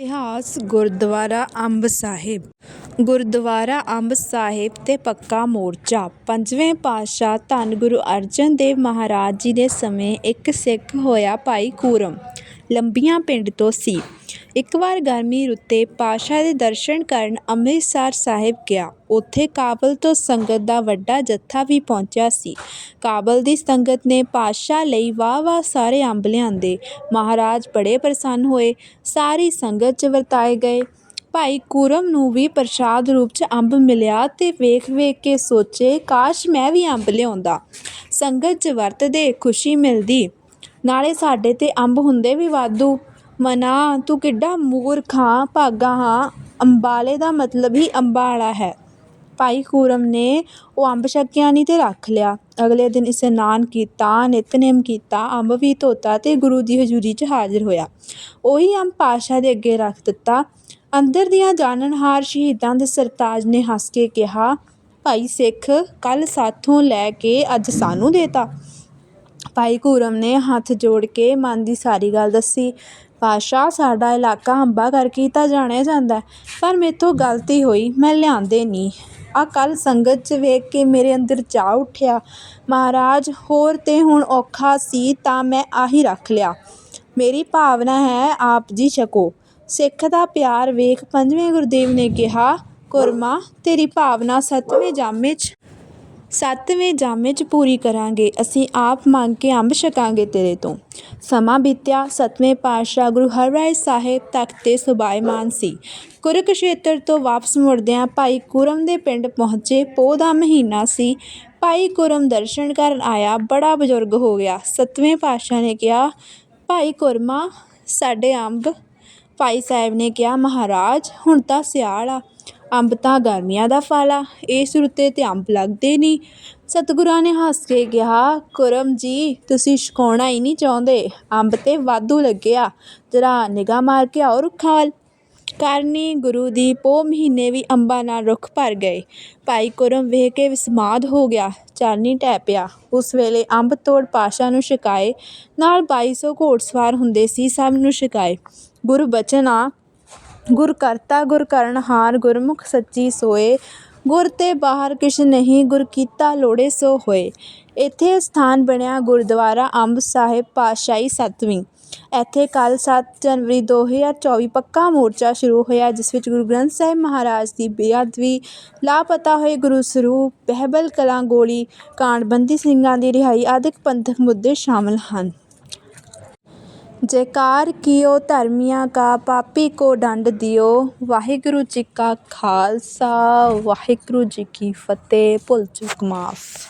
ਇਤਿਹਾਸ ਗੁਰਦੁਆਰਾ ਅੰਬ ਸਾਹਿਬ। ਗੁਰਦੁਆਰਾ ਅੰਬ ਸਾਹਿਬ 'ਤੇ ਪੱਕਾ ਮੋਰਚਾ। ਪੰਜਵੇਂ ਪਾਤਸ਼ਾਹ ਧੰਨ ਗੁਰੂ ਅਰਜਨ ਦੇਵ ਮਹਾਰਾਜ ਜੀ ਦੇ ਸਮੇਂ ਇੱਕ ਸਿੱਖ ਹੋਇਆ ਭਾਈ ਕੂਰਮ ਲੰਬੀਆਂ ਪਿੰਡ ਤੋਂ ਸੀ। ਇੱਕ ਵਾਰ ਗਰਮੀ ਰੁੱਤੇ ਪਾਤਸ਼ਾਹ ਦੇ ਦਰਸ਼ਨ ਕਰਨ ਅੰਮ੍ਰਿਤਸਰ ਸਾਹਿਬ ਗਿਆ। ਉੱਥੇ ਕਾਬਲ ਤੋਂ ਸੰਗਤ ਦਾ ਵੱਡਾ ਜੱਥਾ ਵੀ ਪਹੁੰਚਿਆ ਸੀ। ਕਾਬਲ ਦੀ ਸੰਗਤ ਨੇ ਪਾਤਸ਼ਾਹ ਲਈ ਵਾਹ ਵਾਹ ਸਾਰੇ ਅੰਬ ਲਿਆਂਦੇ। ਮਹਾਰਾਜ ਬੜੇ ਪ੍ਰਸੰਨ ਹੋਏ। ਸਾਰੀ ਸੰਗਤ 'ਚ ਵਰਤਾਏ ਗਏ। ਭਾਈ ਕੂਰਮ ਨੂੰ ਵੀ ਪ੍ਰਸ਼ਾਦ ਰੂਪ 'ਚ ਅੰਬ ਮਿਲਿਆ ਤੇ ਵੇਖ ਵੇਖ ਕੇ ਸੋਚੇ, ਕਾਸ਼ ਮੈਂ ਵੀ ਅੰਬ ਲਿਆਉਂਦਾ। ਸੰਗਤ 'ਚ ਵਰਤਦੇ ਖੁਸ਼ੀ ਮਿਲਦੀ। ਨਾਲੇ ਸਾਡੇ ਤੇ ਅੰਬ ਹੁੰਦੇ ਵੀ ਵਾਧੂ। ਮਨਾ, ਤੂੰ ਕਿੱਡਾ ਮੂਰਖ ਹਾਂ, ਭਾਗਾ ਹਾਂ। ਅੰਬਾਲੇ ਦਾ ਮਤਲਬ ਹੀ ਅੰਬਾਲਾ ਹੈ। ਭਾਈ ਕੂਰਮ ਨੇ ਉਹ ਅੰਬ ਛਕਿਆ ਨਹੀਂ ਤੇ ਰੱਖ ਲਿਆ। ਅਗਲੇ ਦਿਨ ਇਸ਼ਨਾਨ ਕੀਤਾ, ਨਿਤਨੇਮ ਕੀਤਾ, ਅੰਬ ਵੀ ਧੋਤਾ ਤੇ ਗੁਰੂ ਦੀ ਹਜ਼ੂਰੀ 'ਚ ਹਾਜ਼ਰ ਹੋਇਆ। ਉਹੀ ਅੰਬ ਪਾਤਸ਼ਾਹ ਦੇ ਅੱਗੇ ਰੱਖ ਦਿੱਤਾ। ਅੰਦਰ ਦੀਆਂ ਜਾਣਨਹਾਰ ਸ਼ਹੀਦਾਂ ਦੇ ਸਰਤਾਜ ਨੇ ਹੱਸ ਕੇ ਕਿਹਾ, ਭਾਈ ਸਿੱਖ ਕੱਲ ਸਾਥੋਂ ਲੈ ਕੇ ਅੱਜ ਸਾਨੂੰ ਦੇਤਾ। ਭਾਈ ਕੂਰਮ ਨੇ ਹੱਥ ਜੋੜ ਕੇ ਮਨ ਦੀ ਸਾਰੀ ਗੱਲ ਦੱਸੀ। ਪਾਤਸ਼ਾਹ ਸਾਡਾ ਇਲਾਕਾ ਅੰਬਾਂ ਕਰਕੇ ਹੀ ਤਾਂ ਜਾਣਿਆ ਜਾਂਦਾ ਹੈ, ਪਰ ਮੇਥੋਂ ਗਲਤੀ ਹੋਈ ਮੈਂ ਲਿਆਂਦੇ ਨਹੀਂ। ਆਹ ਕੱਲ੍ਹ ਸੰਗਤ 'ਚ ਵੇਖ ਕੇ ਮੇਰੇ ਅੰਦਰ ਚਾਅ ਉੱਠਿਆ। ਮਹਾਰਾਜ ਹੋਰ ਤੇ ਹੁਣ ਔਖਾ ਸੀ ਤਾਂ ਮੈਂ ਆਹੀ ਰੱਖ ਲਿਆ। ਮੇਰੀ ਭਾਵਨਾ ਹੈ ਆਪ ਜੀ ਛਕੋ। ਸਿੱਖ ਦਾ ਪਿਆਰ ਵੇਖ ਪੰਜਵੇਂ ਗੁਰਦੇਵ ਨੇ ਕਿਹਾ ਕੁਰਮਾ ਤੇਰੀ ਭਾਵਨਾ ਸੱਤਵੇਂ ਜਾਮੇ 'ਚ ਸੱਤਵੇਂ ਜਾਮੇ 'ਚ ਪੂਰੀ ਕਰਾਂਗੇ, ਅਸੀਂ ਆਪ ਮੰਗ ਕੇ ਅੰਬ ਛਕਾਂਗੇ ਤੇਰੇ ਤੋਂ। ਸਮਾਂ ਬੀਤਿਆ, ਸੱਤਵੇਂ ਪਾਤਸ਼ਾਹ ਗੁਰੂ ਹਰਰਾਏ ਸਾਹਿਬ ਤਖਤ 'ਤੇ ਸੁਭਾਇਮਾਨ ਸੀ। ਕੁਰੂਕਸ਼ੇਤਰ ਤੋਂ ਵਾਪਸ ਮੁੜਦਿਆਂ ਭਾਈ ਕੁਰਮ ਦੇ ਪਿੰਡ ਪਹੁੰਚੇ, ਪੋਹ ਦਾ ਮਹੀਨਾ ਸੀ। ਭਾਈ ਕੁਰਮ ਦਰਸ਼ਨ ਕਰਨ ਆਇਆ, ਬੜਾ ਬਜ਼ੁਰਗ ਹੋ ਗਿਆ। ਸੱਤਵੇਂ ਪਾਤਸ਼ਾਹ ਨੇ ਕਿਹਾ, ਭਾਈ ਕੁਰਮਾ, ਸਾਡੇ ਅੰਬ ਭਾਈ ਸਾਹਿਬ ਨੇ ਕਿਹਾ, ਮਹਾਰਾਜ, ਹੁਣ ਤਾਂ ਸਿਆਲ ਆ। ਅੰਬ ਤਾਂ ਗਰਮੀਆਂ ਦਾ ਫਲ ਆ ਇਸ ਰੁੱਤੇ ਤਾਂ ਅੰਬ ਲੱਗਦੇ ਨਹੀਂ ਸਤਿਗੁਰਾਂ ਨੇ ਹੱਸ ਕੇ ਕਿਹਾ, ਕੁਰਮ ਜੀ, ਤੁਸੀਂ ਛਕਾਉਣਾ ਹੀ ਨਹੀਂ ਚਾਹੁੰਦੇ। ਅੰਬ ਤਾਂ ਵਾਧੂ ਲੱਗਿਆ ਜਰਾ ਨਿਗਾਹ ਮਾਰ ਕੇ ਆਓ ਰੁੱਖਾਂ ਵੱਲ। ਕਰਨੀ ਗੁਰੂ ਦੀ ਪੋ ਮਹੀਨੇ ਵੀ ਅੰਬਾਂ ਨਾਲ ਰੁੱਖ ਭਰ ਗਏ। ਭਾਈ ਕੁਰਮ ਵੇਖ ਕੇ ਵਿਸਮਾਦ ਹੋ ਗਿਆ, ਚਾਨਣੀ ਟਹਿ ਪਿਆ। ਉਸ ਵੇਲੇ ਅੰਬ ਤੋੜ ਪਾਸ਼ਾ ਨੂੰ ਛਕਾਏ। ਨਾਲ 2200 ਘੋੜਸਵਾਰ ਹੁੰਦੇ ਸੀ ਸਭ ਨੂੰ ਛਕਾਏ। ਗੁਰੂ ਆ ਗੁਰ ਕਰਤਾ, ਗੁਰ ਕਰਨਹਾਰ ਗੁਰਮੁਖ ਸੱਚੀ ਸੋਏ। ਗੁਰ ਤੇ ਬਾਹਰ ਕਿਛ ਨਹੀਂ, ਗੁਰ ਕੀਤਾ ਲੋੜੇ ਸੋ ਹੋਏ। ਇੱਥੇ ਸਥਾਨ ਬਣਿਆ ਗੁਰਦੁਆਰਾ ਅੰਬ ਸਾਹਿਬ ਪਾਤਸ਼ਾਹੀ ਸੱਤਵੀਂ। ਇੱਥੇ ਕੱਲ 7 ਜਨਵਰੀ 2024 ਪੱਕਾ ਮੋਰਚਾ ਸ਼ੁਰੂ ਹੋਇਆ, ਜਿਸ ਵਿੱਚ ਗੁਰੂ ਗ੍ਰੰਥ ਸਾਹਿਬ ਮਹਾਰਾਜ ਦੀ ਬੇਅਦਬੀ, ਲਾਪਤਾ ਹੋਏ ਗੁਰੂ ਸਰੂਪ, ਬਹਿਬਲ ਕਲਾਂ ਗੋਲੀ, ਕਾਂਡਬੰਦੀ ਸਿੰਘਾਂ ਦੀ ਰਿਹਾਈ ਆਦਿਕ ਪੰਥਕ ਮੁੱਦੇ ਸ਼ਾਮਲ ਹਨ। ਜੈਕਾਰ ਕੀਓ ਧਰਮੀਆਂ ਕਾ ਪਾਪੀ ਕੋ ਡੰਡ ਦਿਓ। ਵਾਹਿਗੁਰੂ ਜੀ ਕਾ ਖਾਲਸਾ, ਵਾਹਿਗੁਰੂ ਜੀ ਕੀ ਫਤਿਹ। ਭੁੱਲ ਚੁੱਕ ਮਾਫ।